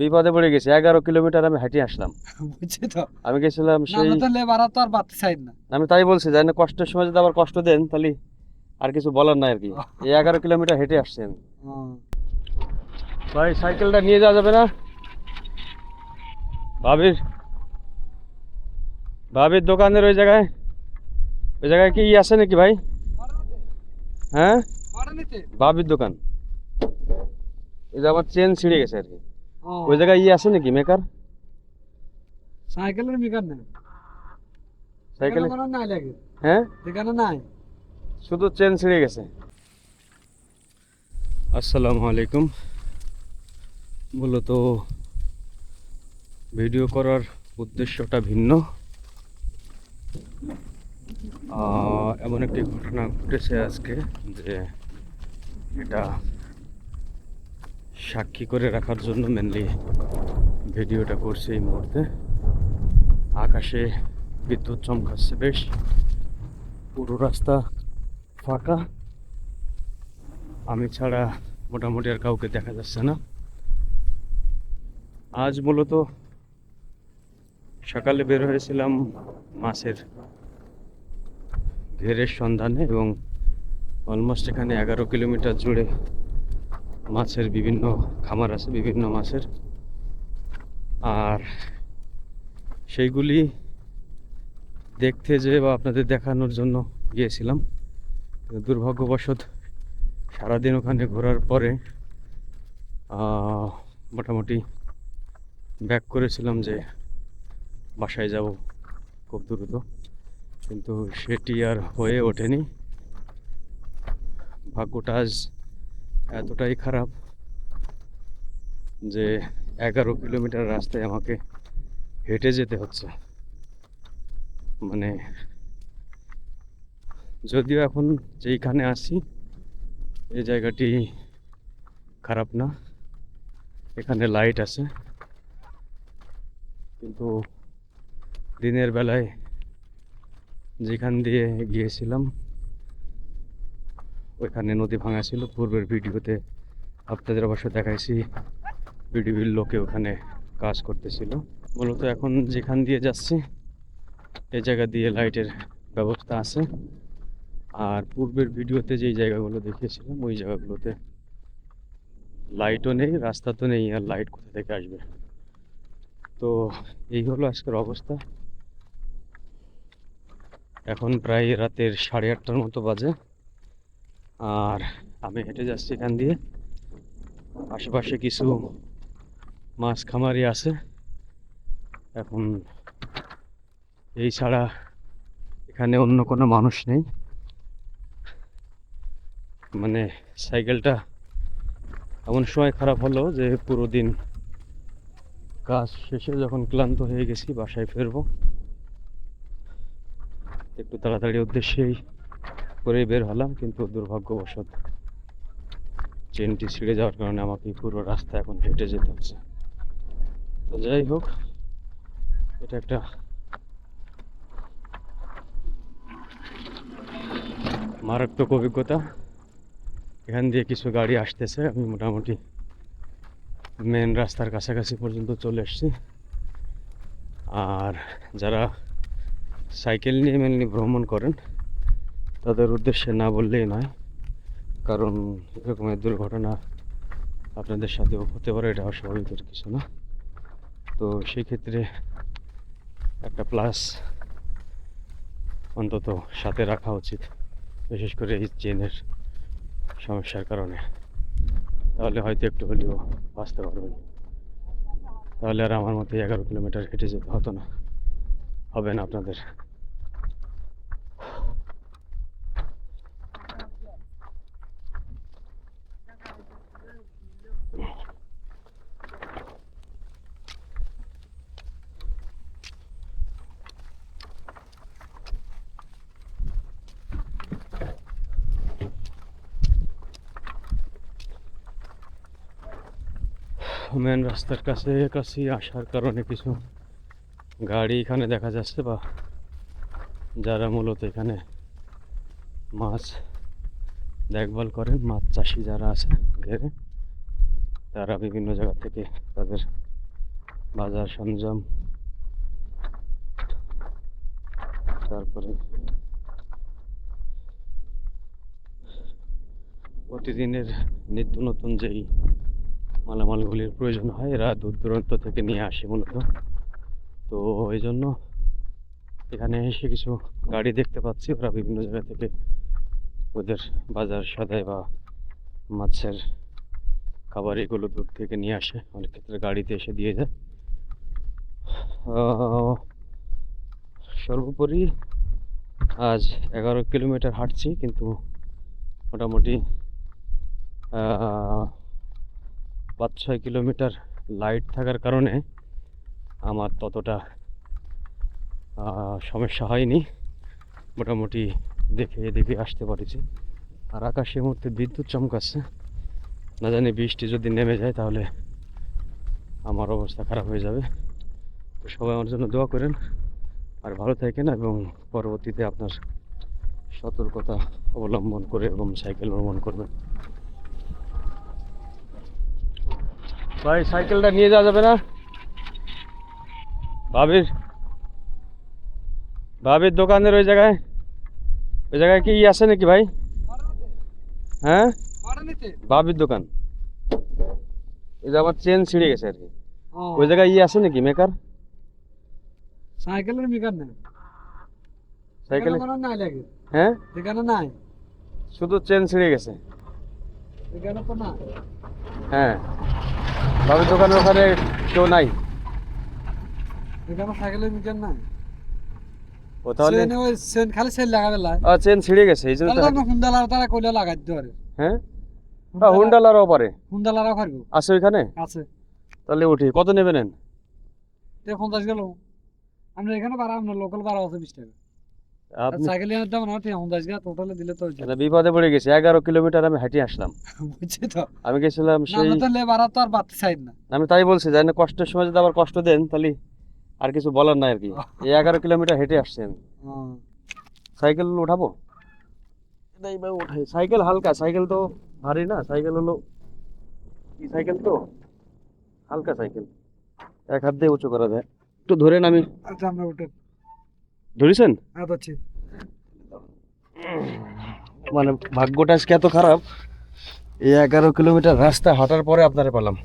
বিপদে পড়ে গেছি এগারো কিলোমিটার আমি হাঁটি আসলাম। বুঝছি তো। আমি গেছিলাম সেই আমরা লেবারা তো আর বাড়তে চাই না। আমি তাই বলছি জানি কষ্টের সময় যদি আবার কষ্ট দেন তাহলে আর কিছু বলার নাই আর কি। এই এগারো কিলোমিটার হেঁটে আসছি আমি। ভাই সাইকেলটা নিয়ে যাওয়া যাবে না? ভাবির ভাবির দোকানের ওই জায়গায় ওই জায়গায় কি আছে নাকি ভাই? হ্যাঁ? ভাবির দোকান। এই যে আমার চেন ছিঁড়ে গেছে আর কি। ওই জায়গায় ই আছে নাকি মেকার সাইকেলের মিকার নেই। সাইকেল নাই লাগে হ্যাঁ? এখানে নাই? শুধু চেন ছিঁড়ে গেছে। আসসালামু আলাইকুম। মূলত ভিডিও করার উদ্দেশ্যটা ভিন্ন। এমন একটি ঘটনা ঘটেছে আজকে যে এটা সাক্ষী করে রাখার জন্য মেনলি ভিডিওটা করছি এই মুহূর্তে। আকাশে বিদ্যুৎ চমকাচ্ছে বেশ। পুরো রাস্তা ফাঁকা। আমি ছাড়া মোটামুটি আর কাউকে দেখা যাচ্ছে না। আজ মূলত সকালে বের হয়েছিলাম মাছের ঘেরের সন্ধানে এবং অলমোস্ট এখানে এগারো কিলোমিটার জুড়ে মাছের বিভিন্ন, খামার আছে বিভিন্ন মাছের। আর সেইগুলি দেখতে যে বা আপনাদের দেখানোর জন্য গিয়েছিলাম। দুর্ভাগ্যবশত সারাদিন ওখানে ঘোরার পরে মোটামুটি ব্যাক করেছিলাম যে বাসায় যাব খুব দ্রুত। কিন্তু সেটি আর হয়ে ওঠেনি। ভাগ্যটা আজ এতটাই খারাপ যে এগারো কিলোমিটার রাস্তায় আমাকে হেঁটে যেতে হচ্ছে। মানে যদিও এখন যেইখানে আসি এই জায়গাটি খারাপ না। এখানে লাইট আছে। কিন্তু দিনের বেলায় যেখান দিয়ে গিয়েছিলাম ওইখানে নদী ভাঙা ছিল। পূর্বের ভিডিওতে আপনাদের অবশ্য দেখাইছি, বিডিবির লোকে ওখানে কাজ করতেছিল। মূলত এখন যেখান দিয়ে যাচ্ছি, এই জায়গা দিয়ে লাইটের ব্যবস্থা আছে। আর পূর্বের ভিডিওতে যেই জায়গাগুলো দেখিয়েছিলাম, ওই জায়গাগুলোতে লাইটও নেই রাস্তা তো নেই, আর লাইট কোথা থেকে আসবে? তো এই হলো আজকের অবস্থা। এখন প্রায় রাতের সাড়ে আটটার মতো বাজে। আর আমি হেঁটে যাচ্ছি এখান দিয়ে। আশেপাশে কিছু মাছ খামারি আছে। এখন এই ছাড়া এখানে অন্য কোনো মানুষ নেই। মানে সাইকেলটা এমন সময় খারাপ হলো যে পুরো দিন কাজ শেষে যখন ক্লান্ত হয়ে গেছি, বাসায় ফিরবো। একটু তাড়াতাড়ি উদ্দেশ্যেই করে বের হলাম, কিন্তু দুর্ভাগ্যবশত চেনটি ছিঁড়ে যাওয়ার কারণে আমাকে পুরো রাস্তা এখন হেঁটে যেতে হচ্ছে। তো যাই হোক, এটা একটা মারাত্মক অভিজ্ঞতা। এখান দিয়ে কিছু গাড়ি আসতেছে, আমি মোটামুটি মেন রাস্তার কাছাকাছি পর্যন্ত চলে এসেছি। আর যারা সাইকেল নিয়ে মেনলি ভ্রমণ করেন তাদের উদ্দেশ্যে না বললেই নয়। কারণ এরকমের দুর্ঘটনা আপনাদের সাথেও হতে পারে, এটা অস্বাভাবিকের কিছু না। তো সেই ক্ষেত্রে একটা প্লাস অন্তত সাথে রাখা উচিত, বিশেষ করে এই চেনের সমস্যার কারণে। তাহলে হয়তো একটু হলেও বাঁচতে পারবেন। তাহলে আর আমার মতো এগারো কিলোমিটার হেঁটে যেতে হতো না। হবে না আপনাদের। মেন রাস্তার কাছে কাছে আসার কারণে কিছু গাড়ি এখানে দেখা যাচ্ছে বা যারা মূলত এখানে মাছ দেখভাল করেন, মাছ চাষি যারা আছে ঘেরে, তারা বিভিন্ন জায়গা থেকে তাদের বাজার সরঞ্জাম, তারপরে প্রতিদিনের নিত্য নতুন যেই মালামালগুলির প্রয়োজন হয়, এরা দূর দূরান্ত থেকে নিয়ে আসে মূলত। তো এই জন্য এখানে এসে কিছু গাড়ি দেখতে পাচ্ছি। ওরা বিভিন্ন জায়গা থেকে ওদের বাজার, সদাই বা মাছের খাবার এগুলো দূর থেকে নিয়ে আসে। অনেক ক্ষেত্রে গাড়িতে এসে দিয়ে যায়। সর্বোপরি আজ এগারো কিলোমিটার হাঁটছি, কিন্তু মোটামুটি পাঁচ ছয় কিলোমিটার লাইট থাকার কারণে আমার ততটা সমস্যা হয়নি। মোটামুটি দেখে দেখে আসতে পারেছি। আর আকাশে এই মুহূর্তে বিদ্যুৎ চমকাচ্ছে না জানি বৃষ্টি যদি নেমে যায় তাহলে আমার অবস্থা খারাপ হয়ে যাবে। তো সবাই আমার জন্য দোয়া করেন। আর ভালো থাকেন এবং পরবর্তীতে আপনার সতর্কতা অবলম্বন করে এবং সাইকেল ভ্রমণ করবেন। ভাই সাইকেলটা নিয়ে যাওয়া যাবে না ভাবির ভাবির দোকানের ওই জায়গায় ওই জায়গায় কি ই আছে নাকি ভাই হ্যাঁ ভাবির দোকান এই যে আমার চেন ছিঁড়ে গেছে আর কি ওই জায়গায় ই আছে নাকি মেকার সাইকেলের মিকার নেই সাইকেল এখানে নাই লাগে হ্যাঁ এখানে নাই শুধু চেন ছিঁড়ে গেছে এখানে তো না হ্যাঁ ভাবির দোকানের ওখানে কেউ নাই? এখানে সাইকেলের মিকার নাই। ও তাহলে ওই চেন খালি লাগাবে লাই। চেন ছিঁড়ে গেছে এই জন্য তারা কইলে পারে। হ্যাঁ? হ্যাঁ হুন্ডালারও পারে। পারব। আছে ওইখানে? আছে। তাহলে উঠি কত পঞ্চাশ গেল। আমরা এখানে পারা আমরা লোকাল পারা আছে বিশ টাকা। আর আপনি দাম না ঠিক পঞ্চাশ টোটালে দিলে তো না, বিপদে পড়ে গেছি এগারো কিলোমিটার আমি হাঁটি আসলাম। বুঝছি তো। আমি গেছিলাম সেই তো লেবারা তো আর চাই না। আমি তাই বলছি জানি কষ্টের সময় যদি আবার কষ্ট দেন তাহলে আর কিছু বলার নাই আর কি। এই এগারো কিলোমিটার হেঁটে আসছি আমি। সাইকেল উঠাবো? নাই ভাই উঠাই। সাইকেল হালকা সাইকেল তো ভারী না সাইকেল হলো কি সাইকেল তো? হালকা সাইকেল। এক হাত দিয়ে উঁচু করা যায়। একটু ধরেন আমি আচ্ছা আমরা উঠে ধরেছেন? হাত হচ্ছে মানে ভাগ্যটা আজকে এত খারাপ এই এগারো কিলোমিটার রাস্তা হাঁটার পরে আপনারে পেলাম।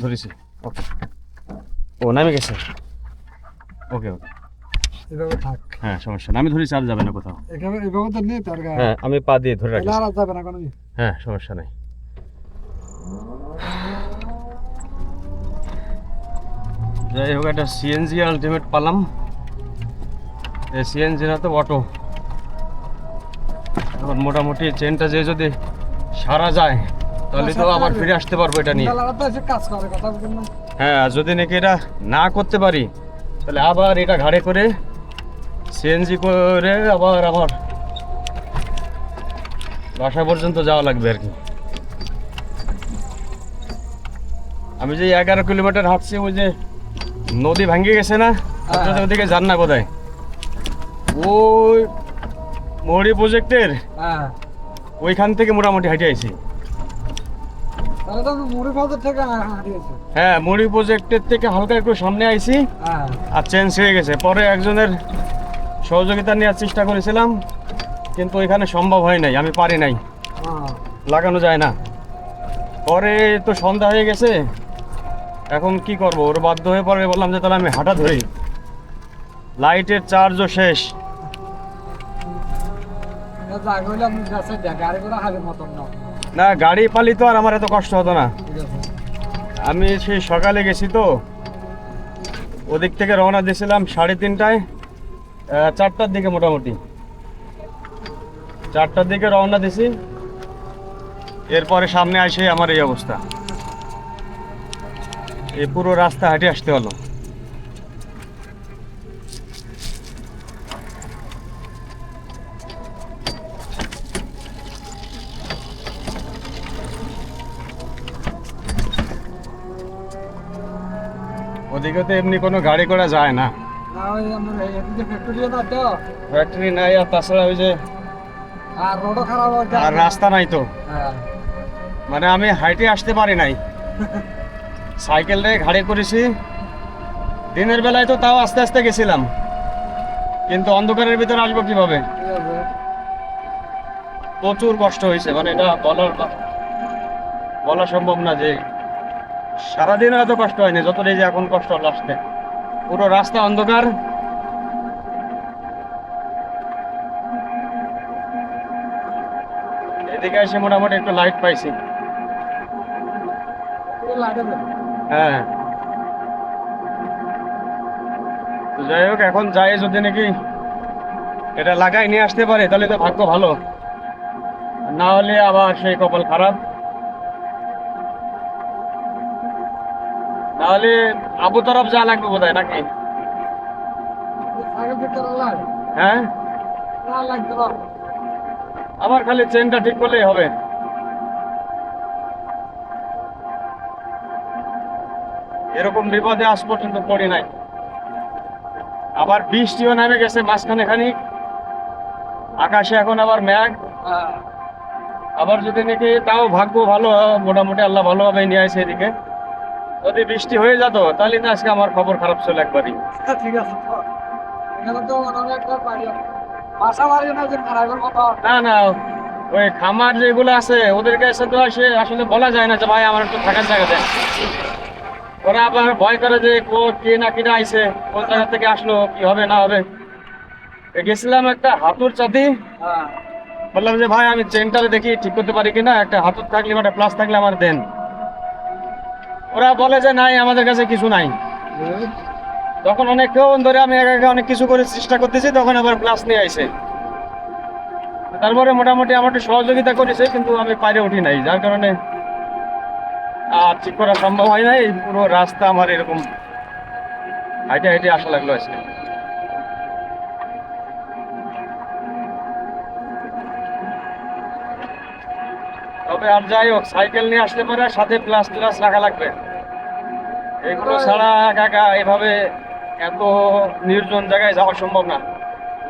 ধরেছি। ওকে। ও নামে গেছে? ওকে ওকে। এভাবে থাক। হ্যাঁ সমস্যা না আমি ধরেছি আর যাবে না কোথাও। এভাবে এভাবে তো নেই তার গায়ে। হ্যাঁ আমি পা দিয়ে ধরে রাখি তাহলে যাবে না কোনো হ্যাঁ সমস্যা নাই। যাই হোক একটা সিএনজি আলটিমেট পালাম। এই সিএনজি না তো অটো এখন মোটামুটি চেনটা যে যদি সারা যায় তাহলে তো আবার ফিরে আসতে পারব এটা নিয়ে। হ্যাঁ যদি নাকি এটা না করতে পারি তাহলে আবার এটা ঘাড়ে করে সিএনজি করে আবার আবার বাসা পর্যন্ত যাওয়া লাগবে আর কি। আমি যে এগারো কিলোমিটার হাঁটছি ওই যে নদী ভাঙ্গে গেছে না? আপনাদের ওদিকে যান না বোধহয়? ওই মৌরি প্রজেক্টের হ্যাঁ। ওইখান থেকে মোটামুটি হাঁটে আইছি। হ্যাঁ মুড়ি প্রজেক্টের থেকে হালকা একটু সামনে আইছি হ্যাঁ। আর চেঞ্জ হয়ে গেছে। পরে একজনের সহযোগিতা নেওয়ার চেষ্টা করেছিলাম কিন্তু এখানে সম্ভব হয় নাই আমি পারি নাই। হ্যাঁ। লাগানো যায় না। পরে তো সন্ধ্যা হয়ে গেছে এখন কি করব? ওর বাধ্য হয়ে পরে বললাম যে তাহলে আমি হাঁটা ধরি। লাইটের চার্জও শেষ। না। গাড়ি পালি তো আর আমার এত কষ্ট হতো না। আমি সেই সকালে গেছি তো। ওদিক থেকে রওনা দিয়েছিলাম সাড়ে তিনটায়। চারটার দিকে মোটামুটি। চারটার দিকে রওনা দিছি। এরপরে সামনে আসে আমার এই অবস্থা। এই পুরো রাস্তা হাঁটে আসতে হলো। ওদিকে তো এমনি কোনো গাড়ি করা যায় না। ফ্যাক্টরি নাই আর তাছাড়া ওই যে আর রোডও খারাপ আর রাস্তা নাই তো। হ্যাঁ। মানে আমি হাইটে আসতে পারি নাই। সাইকেল রে ঘাড়ে করেছি। দিনের বেলায় তো তাও আস্তে আস্তে গেছিলাম। কিন্তু অন্ধকারের ভিতরে আসব কীভাবে? প্রচুর কষ্ট হয়েছে মানে এটা বলার বলা সম্ভব না যে সারাদিন এত কষ্ট হয়নি, যতটাই যে এখন কষ্ট লাস্টে পুরো রাস্তা অন্ধকার। এদিকে এসে মোটামুটি একটু লাইট পাইছি। হ্যাঁ। তো যাই হোক এখন যাই যদি নাকি এটা লাগাই নিয়ে আসতে পারে তাহলে তো ভাগ্য ভালো। না হলে আবার সেই কপাল খারাপ। নাহলে আবু তরফ যা লাগবে বোধ হয়? নাকি হ্যাঁ আমার খালি চেনটা ঠিক করলেই হবে। এরকম বিপদে আজ পর্যন্ত পড়ি নাই। আবার বৃষ্টিও নেমে গেছে মাঝখানে খানিক আকাশে এখন আবার হ্যাঁ আবার যদি নাকি তাও ভাগ্য ভালো মোটামুটি আল্লাহ ভালোভাবে নিয়ে আসে এদিকে। যদি বৃষ্টি হয়ে যেত তাহলে তো আজকে আমার খবর খারাপ ছিল একবারই। আচ্ছা, ঠিক আছে। না না ওই খামার যেগুলো আছে ওদেরকে এসে তো আসে আসলে বলা যায় না যে ভাই আমার একটু থাকার জায়গা দেন। ওরা আবার ভয় করে যে কো কে না কিনা আইছে কোন জায়গা থেকে আসলো কি হবে না হবে। গেছিলাম একটা হাতুর চাঁদি। হ্যাঁ। বললাম যে ভাই আমি চেনটারে দেখি ঠিক করতে পারি কিনা? একটা হাতুর থাকলে বা একটা প্লাস থাকলে আমার দেন। ওরা বলে যে নাই আমাদের কাছে কিছু নাই। তখন অনেকক্ষণ ধরে আমি একা একা অনেক কিছু করে চেষ্টা করতেছি তখন আবার প্লাস নিয়ে আইছে। তারপরে মোটামুটি আমার একটু সহযোগিতা করেছে কিন্তু আমি পাইরে উঠি নাই যার কারণে আর ঠিক করা সম্ভব হয় নাই, পুরো রাস্তা আমার এরকম হাইটে হাইটে আসা লাগল আজকে। তবে আর যাই হোক, সাইকেল নিয়ে আসতে পারে, সাথে প্লাস প্লাস রাখা লাগবে। এগুলো ছাড়া একা এভাবে এত নির্জন জায়গায় যাওয়া সম্ভব না।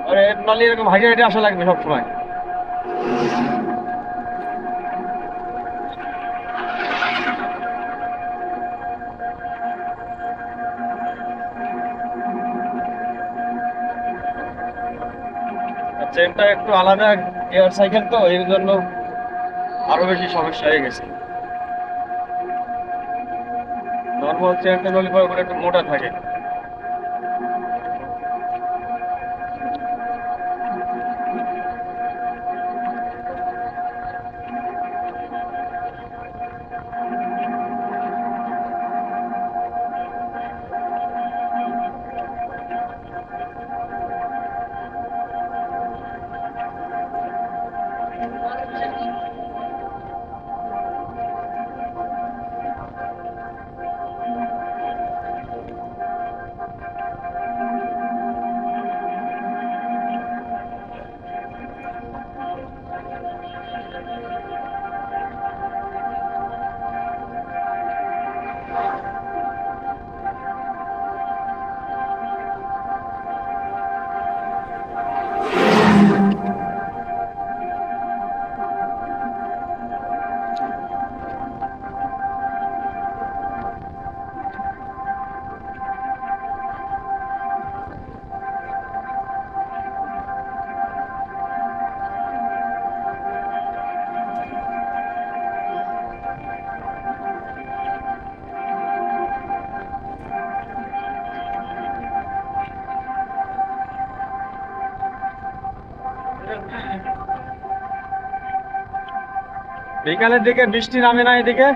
আর এর এরকম হাইটে হাইটে আসা লাগবে সবসময়। চেনটা একটু আলাদা এয়ার সাইকেল তো, এর জন্য আরও বেশি সমস্যা হয়ে গেছে। নর্মাল চেনটা নলি পরে একটু মোটা থাকে। বিকালের দিকে বৃষ্টি নামে না এদিকে?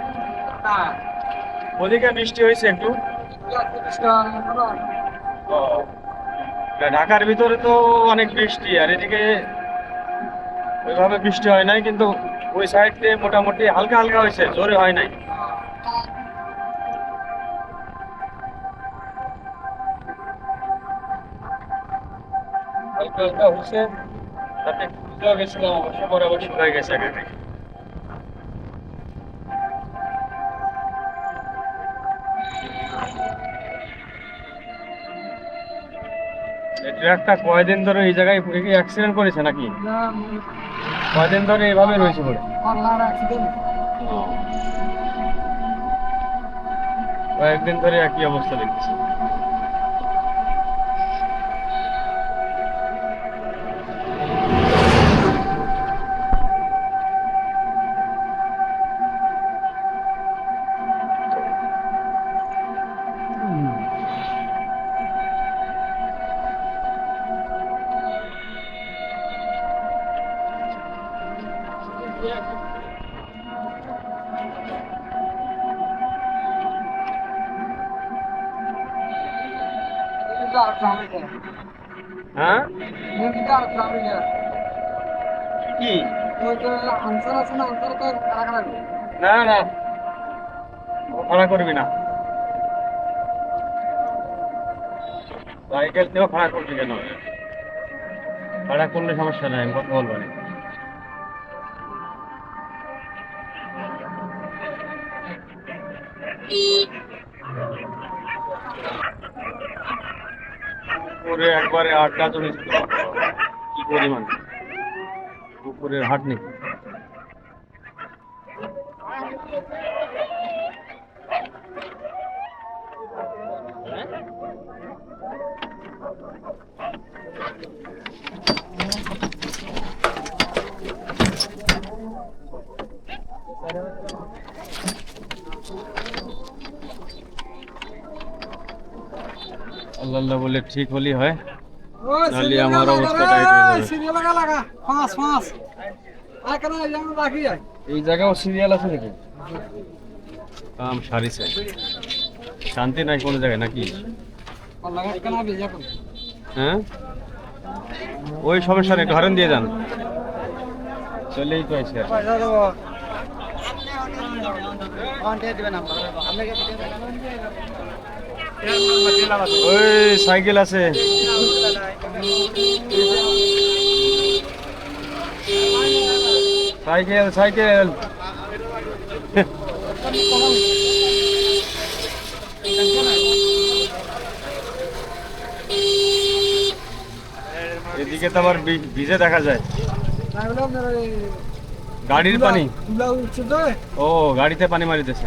ওদিকে বৃষ্টি হয়েছে একটু। ঢাকার ভিতরে তো অনেক বৃষ্টি, আর এদিকে ওইভাবে বৃষ্টি হয় নাই, কিন্তু ওই সাইড দিয়ে মোটামুটি হালকা হালকা হয়েছে, জোরে হয় নাই। হালকা হালকা হয়েছে, তাতে গেছিলাম অবশ্য পরে আবার শুকায় গেছে। ট্রাকটা কয়দিন ধরে এই জায়গায় অ্যাক্সিডেন্ট করেছে নাকি? কয়দিন ধরে এভাবে রয়েছে পড়ে কয়েকদিন ধরে একই অবস্থা দেখতেছি হ্যাঁ? কি? আনসার আছে না? আনসার তো? না না। খাড়া করবি না? সাইকেল তেও খাড়া করবি কেন? খাড়া করলে সমস্যা নাই কথা বলব না। উপরে একবারে আড্ডা চলে কি পরিমাণ? উপরের হাট নেই আল্লাহ ঠিক হলেই হয়। নাহলে আমার অবস্থা টাইট হয়ে লাগা লাগা পাঁচ পাঁচ আর কেন এই রাখি যায়? এই জায়গাও সিরিয়াল আছে নাকি? কাম সারিছে শান্তি নাই কোনো জায়গায় নাকি? হ্যাঁ? ওই সমস্যা নেই একটু দিয়ে যান। চলেই তো আছে। ওই সাইকেল আছে। Cycle cycle. এদিকে তো আবার ভিজে দেখা যায়। গাড়ির পানি। ও গাড়িতে পানি মারিতেছে।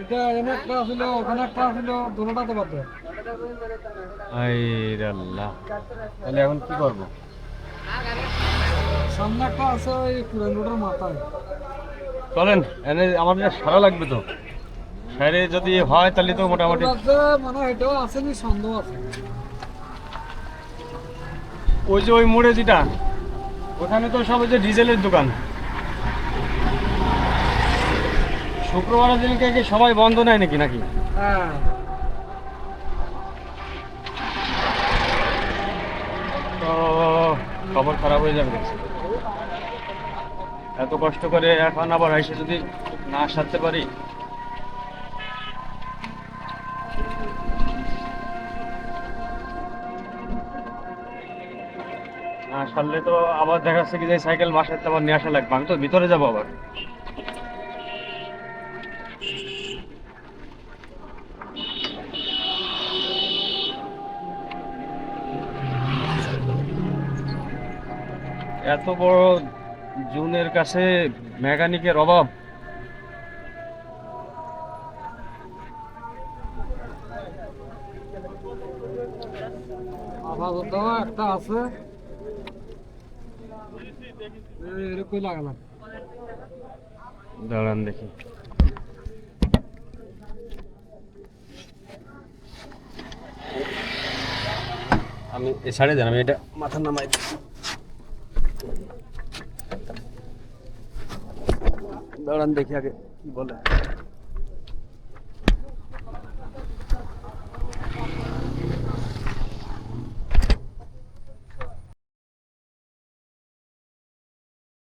এটা এনে একটা আসিল ওখানে একটা আল্লাহ তাহলে এখন কি করব? সামনে একটা আছে ওই পুরান মাথায়। চলেন এনে আমাদের সারা লাগবে তো। সারে যদি হয় তাহলে তো মোটামুটি মানে এটাও সন্দেহ আছে। ওই যে ওই মোড়ে যেটা ওখানে তো সব ওই যে ডিজেলের দোকান। শুক্রবারের দিনকে কি সবাই বন্ধ নেয় নাকি নাকি? হ্যাঁ। তো খবর খারাপ হয়ে যাবে এত কষ্ট করে এখন আবার এসে যদি না সারতে পারি। না সারলে তো আবার দেখা যাচ্ছে কি যে সাইকেল বাসাতে আবার নিয়ে আসা লাগবে। আমি তো ভিতরে যাব আবার। এত বড় জুনের কাছে মেকানিকের অভাব। আপাতত একটা আছে। এরকম লাগালাম। দাঁড়ান দেখি। আমি এ ছাড়ে দেন আমি এটা মাথা নামাই। দাঁড়ান দেখি আগে কি বলে।